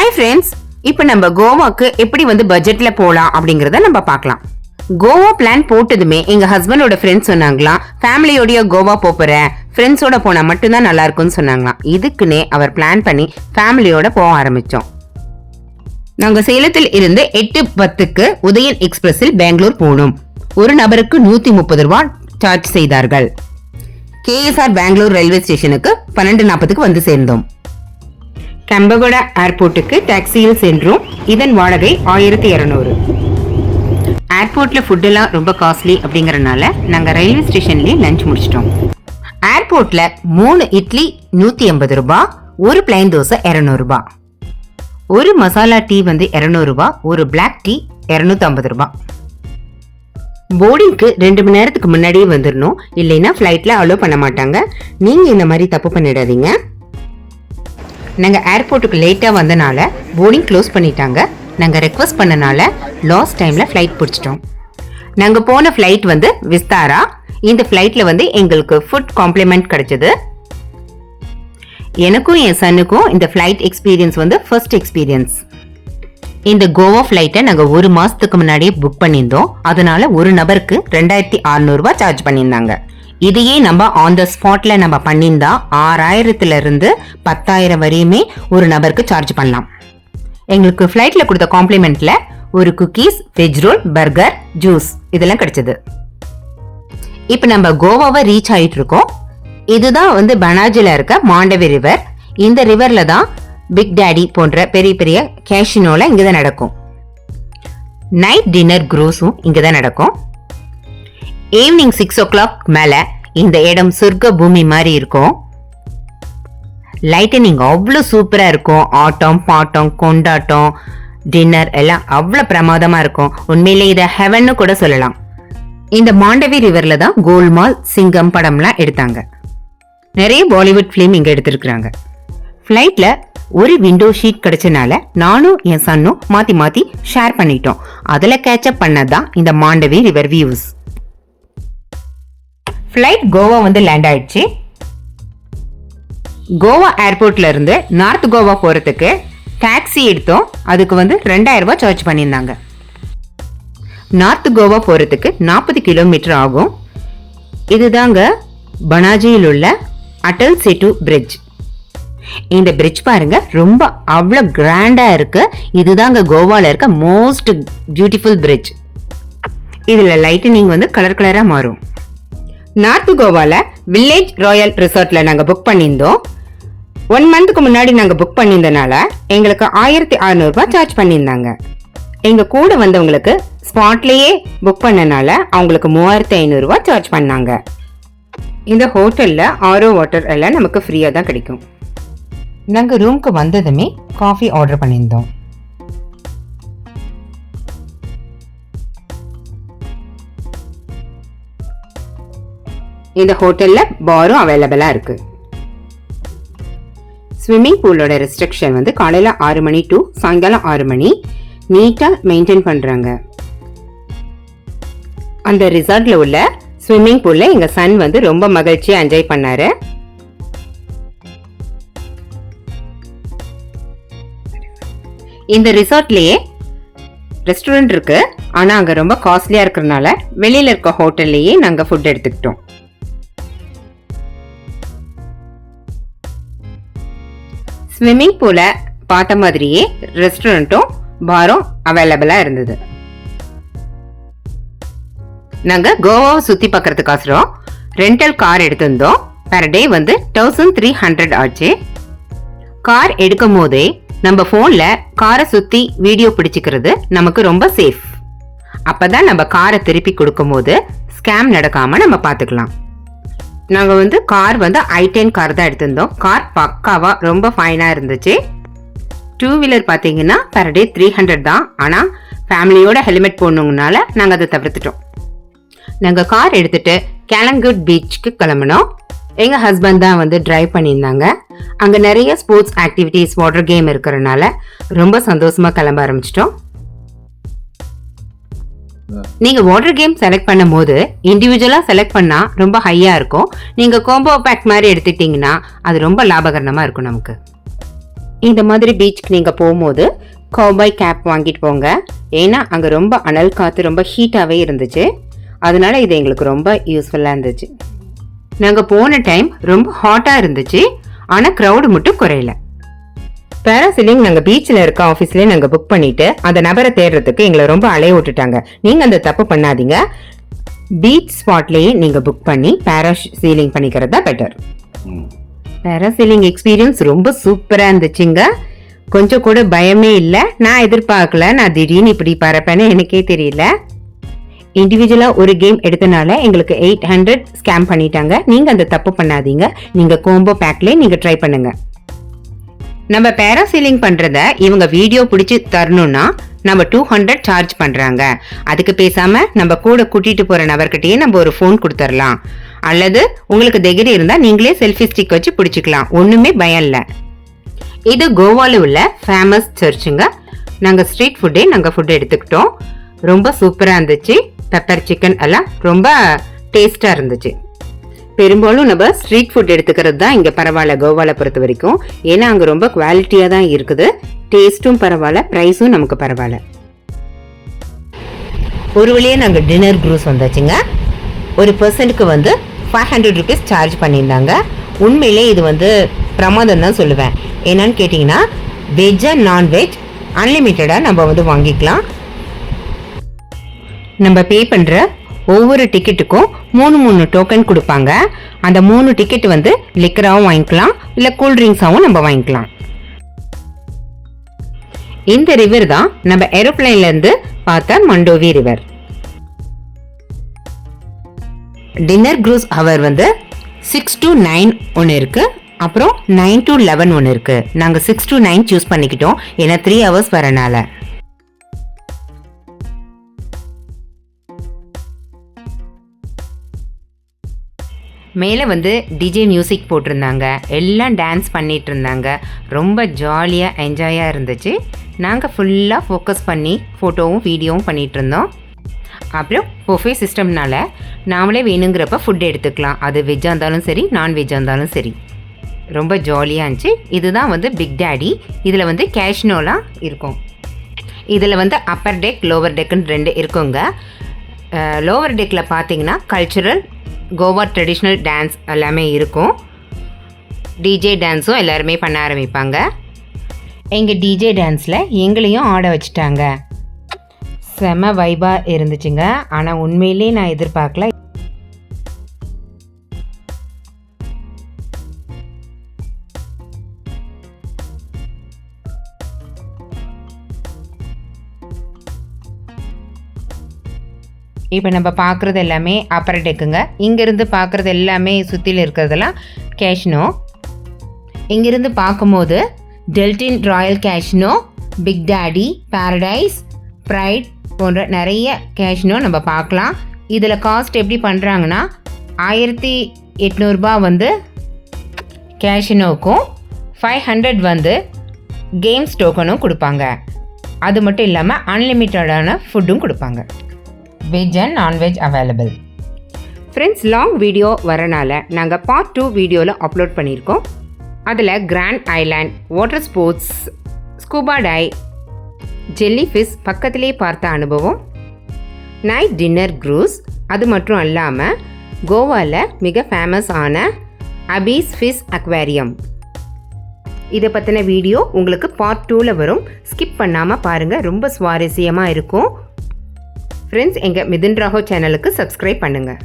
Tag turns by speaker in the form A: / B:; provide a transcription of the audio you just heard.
A: Hi friends இப்போ நம்ம கோவாக்கு எப்படி வந்து பட்ஜெட்ல போகலாம் அப்படிங்கிறத நம்ம பார்க்கலாம். கோவா பிளான் போட்டதுமே எங்க ஹஸ்பண்டோட ஃப்ரெண்ட்ஸ் சொன்னாங்களாம் ஃபேமிலியோடய கோவா போப் ஃப்ரெண்ட்ஸோட போனா மட்டும்தான் நல்லா இருக்கும்னு சொன்னாங்களாம். இதுக்குன்னே அவர் பிளான் பண்ணி ஃபேமிலியோட போக ஆரம்பிச்சோம். நாங்கள் சேலத்தில் இருந்து எட்டு பத்துக்கு உதயன் எக்ஸ்பிரஸில் பெங்களூர் போனோம். ஒரு நபருக்கு நூற்றி முப்பது ரூபா சார்ஜ் செய்தார்கள். கேஎஸ்ஆர் பெங்களூர் ரயில்வே ஸ்டேஷனுக்கு பன்னெண்டு நாற்பதுக்கு வந்து சேர்ந்தோம். கம்பகோட ஏர்போர்ட்டுக்கு டாக்ஸியில் சென்றோம். இதன் வாடகை ஆயிரத்தி இரநூறு. ஏர்போர்ட்டில் ஃபுட்டெல்லாம் ரொம்ப காஸ்ட்லி அப்படிங்கிறனால நாங்கள் ரயில்வே ஸ்டேஷன்லேயே லஞ்ச் முடிச்சிட்டோம். ஏர்போர்ட்டில் மூணு இட்லி நூற்றி எண்பது ரூபா ஒரு பிளைன் தோசை இரநூறுபா ஒரு மசாலா டீ வந்து இரநூறுபா ஒரு பிளாக் டீ இரநூத்தி ஐம்பது போர்டிங்க்கு ரெண்டு மணி நேரத்துக்கு முன்னாடியே வந்துடணும் இல்லைன்னா ஃப்ளைட்டில் அலோவ் பண்ண மாட்டாங்க. நீங்கள் இந்த மாதிரி தப்பு பண்ணிடாதீங்க. நாங்கள் ஏர்போர்ட்டுக்கு லேட்டாக வந்தனால போர்டிங் க்ளோஸ் பண்ணிட்டாங்க. நாங்கள் ரெக்வஸ்ட் பண்ணனால லாஸ்ட் டைமில் ஃப்ளைட் பிடிச்சிட்டோம். நாங்கள் போன ஃப்ளைட் வந்து விஸ்தாரா? இந்த ஃப்ளைட்டில் வந்து எங்களுக்கு ஃபுட் காம்ப்ளிமெண்ட் கிடைச்சது. எனக்கும் என் சன்னுக்கும் இந்த ஃப்ளைட் எக்ஸ்பீரியன்ஸ் வந்து ஃபர்ஸ்ட் எக்ஸ்பீரியன்ஸ் இந்த கோவா ஃப்ளைட்டை நாங்கள் ஒரு மாதத்துக்கு முன்னாடியே புக் பண்ணியிருந்தோம். அதனால ஒரு நபருக்கு ரெண்டாயிரத்தி அறநூறுபா சார்ஜ் பண்ணியிருந்தாங்க. இதையே நம்ம ஆன் த ஸ்பாட்ல நம்ம பண்ணியிருந்தா ஆறாயிரத்துல இருந்து பத்தாயிரம் வரையுமே ஒரு நபருக்கு சார்ஜ் பண்ணலாம். எங்களுக்கு ஃப்ளைட்டில் கொடுத்த காம்ப்ளிமெண்ட்ல ஒரு cookies veg roll burger juice இதெல்லாம் கிடைச்சது. இப்போ நம்ம கோவாவை ரீச் ஆயிட்டு இருக்கோம். இதுதான் வந்து பனாஜில இருக்க மாண்டவி ரிவர் இந்த ரிவர்ல தான் பிக் டேடி போன்ற பெரிய பெரிய கேஷினோல இங்கே தான் நடக்கும். நைட் டின்னர் குரூஸும் இங்கே தான் நடக்கும். ஈவினிங் சிக்ஸ் ஓ கிளாக் மேலே இந்த இடம் சொர்க்க பூமி மாதிரி இருக்கும். லைட்டனிங் அவ்வளோ சூப்பராக இருக்கும். ஆட்டம் பாட்டம் கொண்டாட்டம் டின்னர் எல்லாம் அவ்வளோ பிரமாதமாக இருக்கும். உண்மையிலே இதை ஹெவன்னு கூட சொல்லலாம். இந்த மாண்டவி ரிவரில் தான் கோல்மால் சிங்கம் படம்லாம் எடுத்தாங்க. நிறைய பாலிவுட் ஃபிலிம் இங்கே எடுத்திருக்கிறாங்க. ஃப்ளைட்டில் ஒரு விண்டோ ஷீட் கிடைச்சனால நானும் என் சன்னும் மாற்றி மாற்றி ஷேர் பண்ணிட்டோம். அதில் கேட்சப் பண்ணதான் இந்த Mandovi river views flight Goa வந்து லேண்ட் ஆயிடுச்சு. கோவா ஏர்போர்ட்ல இருந்து நார்த் கோவா போறதுக்கு டாக்ஸி எடுத்தோம். அதுக்கு வந்து ரெண்டாயிரம் ரூபாய் சார்ஜ் பண்ணியிருந்தாங்க. நார்த் கோவா போறதுக்கு நாற்பது கிலோமீட்டர் ஆகும். இதுதாங்க பனாஜியில் உள்ள அட்டல் செட்டு பிரிட்ஜ் இந்த பிரிட்ஜ் பாருங்க ரொம்ப அவ்வளோ கிராண்டா இருக்கு. இதுதாங்க கோவால இருக்க மோஸ்ட் பியூட்டிஃபுல் பிரிட்ஜ் இதில் லைட்டனிங் வந்து கலர் கலராக மாறும். நார்த் கோவால வில்லேஜ் ராயல் ரிசார்ட்ல நாங்க புக் பண்ணியிருந்தோம். ஒன் மந்த்துக்கு முன்னாடி நாங்க புக் பண்ணியிருந்தனால எங்களுக்கு ஆயிரத்தி அறுநூறுபா சார்ஜ் பண்ணியிருந்தாங்க. எங்க கூட வந்தவங்களுக்கு ஸ்பாட்லேயே புக் பண்ணனால அவங்களுக்கு மூவாயிரத்தி ஐநூறுரூவா சார்ஜ் பண்ணாங்க. இந்த ஹோட்டலில் ஆரோ வாட்டர் எல்லாம் நமக்கு ஃப்ரீயாக தான் கிடைக்கும். நாங்கள் ரூம்க்கு வந்ததுமே காஃபி ஆர்டர் பண்ணியிருந்தோம். இந்த ஹோட்டல்ல பாரும் அவைலபிளா இருக்கு. ஸ்விம்மிங் பூலோட ரெஸ்ட்ரிக்ஷன் வந்து காலையில் ஆறு மணி டு சாயங்காலம் ஆறு மணி. நீட்டா மெயின்டைன் பண்றாங்க. அந்த ரிசார்ட்ல உள்ள ஸ்விம்மிங் பூல்ல எங்க சன் வந்து ரொம்ப மகிழ்ச்சியாக என்ஜாய் பண்ணாரு. இந்த ரிசார்ட்லயே ரெஸ்டாரண்ட் இருக்கு. ஆனா அங்க ரொம்ப காஸ்ட்லியா இருக்கிறனால வெளியில இருக்க ஹோட்டல்லையே நாங்க ஃபுட் எடுத்துக்கிட்டோம். ஸ்விம்மிங் பூல பார்த்த மாதிரியே ரெஸ்டாரண்ட்டும் பாரும் அவைலபிளாக இருந்தது. நாங்கள் கோவாவை சுற்றி பார்க்கறதுக்கோசரம் ரெண்டல் கார் எடுத்திருந்தோம். பெர் டே வந்து தௌசண்ட் த்ரீ ஹண்ட்ரட் ஆச்சு. கார் எடுக்கும் போதே நம்ம ஃபோனில் காரை சுற்றி வீடியோ பிடிச்சிக்கிறது நமக்கு ரொம்ப சேஃப் அப்போ தான் நம்ம காரை திருப்பி கொடுக்கும்போது ஸ்கேம் நடக்காமல் நம்ம பார்த்துக்கலாம் நாங்கள் வந்து கார் வந்து ஐ டென் கார் தான் எடுத்திருந்தோம். கார் பக்காவாக ரொம்ப ஃபைனாக இருந்துச்சு. டூ வீலர் பார்த்தீங்கன்னா பெர் டே த்ரீ ஹண்ட்ரட் தான். ஆனால் ஃபேமிலியோட ஹெல்மெட் போடணுங்கனால நாங்கள் அதை தவிர்த்துட்டோம். நாங்கள் கார் எடுத்துகிட்டு கேலங்குட் பீச்சுக்கு கிளம்பினோம். எங்கள் ஹஸ்பண்ட் தான் வந்து ட்ரைவ் பண்ணியிருந்தாங்க. அங்கே நிறைய ஸ்போர்ட்ஸ் ஆக்டிவிட்டீஸ் வாட்டர் கேம் இருக்கிறனால ரொம்ப சந்தோஷமாக கிளம்ப ஆரம்பிச்சிட்டோம். நீங்க வாட்டர் கேம் செலக்ட் பண்ணும் போது இண்டிவிஜுவலா செலக்ட் பண்ணா ரொம்ப ஹையா இருக்கும். நீங்க கோம்போ பேக் மாதிரி எடுத்துட்டீங்கன்னா அது ரொம்ப லாபகரணமாக இருக்கும் நமக்கு. இந்த மாதிரி பீச்சுக்கு நீங்கள் போகும்போது கோபாய் கேப் வாங்கிட்டு போங்க. ஏன்னா அங்கே ரொம்ப அனல் காற்று ரொம்ப ஹீட்டாகவே இருந்துச்சு. அதனால இது எங்களுக்கு ரொம்ப யூஸ்ஃபுல்லாக இருந்துச்சு. நாங்கள் போன டைம் ரொம்ப ஹாட்டாக இருந்துச்சு. ஆனால் க்ரௌடு மட்டும் குறையல. பேராசிலிங் நாங்கள் பீச்சில் இருக்க ஆஃபீஸ்லேயே நாங்கள் புக் பண்ணிட்டு அந்த நபரை தேடுறதுக்கு எங்களை ரொம்ப அலைய விட்டுட்டாங்க. நீங்கள் அந்த தப்பு பண்ணாதீங்க. பீச் ஸ்பாட்லேயே நீங்கள் புக் பண்ணி பேரா சீலிங் பண்ணிக்கிறது தான் பெட்டர் பேராசீலிங் எக்ஸ்பீரியன்ஸ் ரொம்ப சூப்பராக இருந்துச்சுங்க. கொஞ்சம் கூட பயமே இல்லை. நான் எதிர்பார்க்கல. நான் திடீர்னு இப்படி பறப்பேன்னு எனக்கே தெரியல. இண்டிவிஜுவலாக ஒரு கேம் எடுத்தனால எங்களுக்கு எயிட் ஹண்ட்ரட் ஸ்கேம் பண்ணிட்டாங்க. நீங்கள் அந்த தப்பு பண்ணாதீங்க. நீங்கள் கோம்போ பேக்லேயே நீங்கள் ட்ரை பண்ணுங்க. நம்ம பேராசீலிங் பண்ணுறத இவங்க வீடியோ பிடிச்சி தரணும்னா நம்ம டூ ஹண்ட்ரட் சார்ஜ் பண்ணுறாங்க அதுக்கு பேசாமல் நம்ம கூட கூட்டிகிட்டு போகிற நபர்கிட்டயே நம்ம ஒரு ஃபோன் கொடுத்துடலாம் அல்லது உங்களுக்கு தைரியம் இருந்தால் நீங்களே செல்ஃபி ஸ்டிக் வச்சு பிடிச்சிக்கலாம். ஒன்றுமே பயம் இல்லை. இது கோவாவில் உள்ள ஃபேமஸ் சர்ச்சுங்க நாங்கள் ஸ்ட்ரீட் ஃபுட்டே நாங்கள் ஃபுட் எடுத்துக்கிட்டோம். ரொம்ப சூப்பராக இருந்துச்சு. பெப்பர் சிக்கன் எல்லாம் ரொம்ப டேஸ்ட்டாக இருந்துச்சு. பெரும்பாலும் நம்ம ஸ்ட்ரீட் ஃபுட் எடுத்துக்கிறது தான் இங்கே பரவாயில்ல கோவாவில் பொறுத்த வரைக்கும். ஏன்னா அங்கே ரொம்ப குவாலிட்டியாக தான் இருக்குது. டேஸ்ட்டும் பரவாயில்ல ப்ரைஸும் நமக்கு பரவாயில்ல. ஒரு வழியே நாங்கள் டின்னர் க்ரூஸ் வந்தாச்சுங்க. ஒரு பர்சனுக்கு வந்து ஃபைவ் ஹண்ட்ரட் ருபீஸ் சார்ஜ் பண்ணியிருந்தாங்க. உண்மையிலே இது வந்து பிரமாதம் தான் சொல்லுவேன். என்னன்னு கேட்டிங்கன்னா வெஜ் அண்ட் நான்வெஜ் அன்லிமிட்டடாக நம்ம வந்து வாங்கிக்கலாம். நம்ம பே பண்ணுற ஒவ்வொரு டிக்கெட்டுக்கும் மூணு மூணு டோக்கன் கொடுப்பாங்க. அந்த மூணு டிக்கெட் வந்து லிக்கராகவும் வாங்கிக்கலாம். இல்லை கூல்ட்ரிங்க்ஸாகவும் நம்ம வாங்கிக்கலாம். இந்த ரிவர் தான் நம்ம ஏரோப்ளைன்லேருந்து பார்த்த Mandovi river dinner cruise hour வந்து சிக்ஸ் டு நைன் ஒன்று இருக்குது அப்புறம் நைன் டு லெவன் ஒன்று இருக்குது நாங்கள் சிக்ஸ் டு நைன் சூஸ் பண்ணிக்கிட்டோம். ஏன்னா த்ரீ ஹவர்ஸ் வரனால. மேலே வந்து டிஜே மியூசிக் போட்டிருந்தாங்க. எல்லாம் டான்ஸ் பண்ணிகிட்டு இருந்தாங்க ரொம்ப ஜாலியாக என்ஜாயாக இருந்துச்சு. நாங்கள் ஃபுல்லாக ஃபோக்கஸ் பண்ணி ஃபோட்டோவும் வீடியோவும் பண்ணிகிட்டு இருந்தோம் அப்புறம் பொஃபே சிஸ்டம்னால நாமளே வேணுங்கிறப்ப ஃபுட் எடுத்துக்கலாம். அது வெஜ்ஜாக இருந்தாலும் சரி நான்வெஜ்ஜாக இருந்தாலும் சரி. ரொம்ப ஜாலியாக இருந்துச்சு. இதுதான் வந்து பிக் டேடி இதில் வந்து கேஷ்னோலாம் இருக்கும். இதில் வந்து அப்பர் டெக் லோவர் டெக்குன்னு ரெண்டு இருக்குங்க. லோவர் டெக்கில் பார்த்தீங்கன்னா கல்ச்சுரல் கோவா ட்ரெடிஷ்னல் டான்ஸ் எல்லாமே இருக்கும். டிஜே டான்ஸும் எல்லாருமே பண்ண ஆரம்பிப்பாங்க. எங்கள் டிஜே டான்ஸில் எங்களையும் ஆட வச்சுட்டாங்க. செம வைபாக இருந்துச்சுங்க. ஆனால் உண்மையிலே நான் எதிர்பார்க்கல. இப்போ நம்ம பார்க்குறது எல்லாமே அப்பர் டெக்குங்க இங்கேருந்து பார்க்குறது எல்லாமே சுற்றில இருக்கிறதெல்லாம் கேஷ்னோ இங்கேருந்து பார்க்கும்போது Deltin Royal casino Big Daddy Paradise Pride போன்ற நிறைய கேஷ்னோ நம்ம பார்க்கலாம். இதில் காஸ்ட் எப்படி பண்ணுறாங்கன்னா ஆயிரத்தி எட்நூறுபா வந்து கேஷினோக்கும் ஃபைவ் ஹண்ட்ரட் வந்து கேம்ஸ் டோக்கனும் கொடுப்பாங்க. அது மட்டும் இல்லாமல் அன்லிமிட்டடான ஃபுட்டும் கொடுப்பாங்க. Veg and non veg available friends long video வரனால நாங்கள் பார்ட் டூ வீடியோவில் அப்லோட் பண்ணியிருக்கோம். அதில் grand island water sports scuba dive jellyfish பக்கத்திலே பார்த்த அனுபவம் நைட் டின்னர் க்ரூஸ் அது மட்டும் அல்லாமல் கோவாவில் மிக ஃபேமஸ் ஆன அபீஸ் ஃபிஷ் அக்வேரியம் இதை பற்றின வீடியோ உங்களுக்கு பார்ட் டூவில் வரும். ஸ்கிப் பண்ணாமல் பாருங்கள் ரொம்ப சுவாரஸ்யமாக இருக்கும். ஃப்ரெண்ட்ஸ் எங்கள் மிதுன் ராகோ சேனலுக்கு சப்ஸ்கிரைப் பண்ணுங்கள்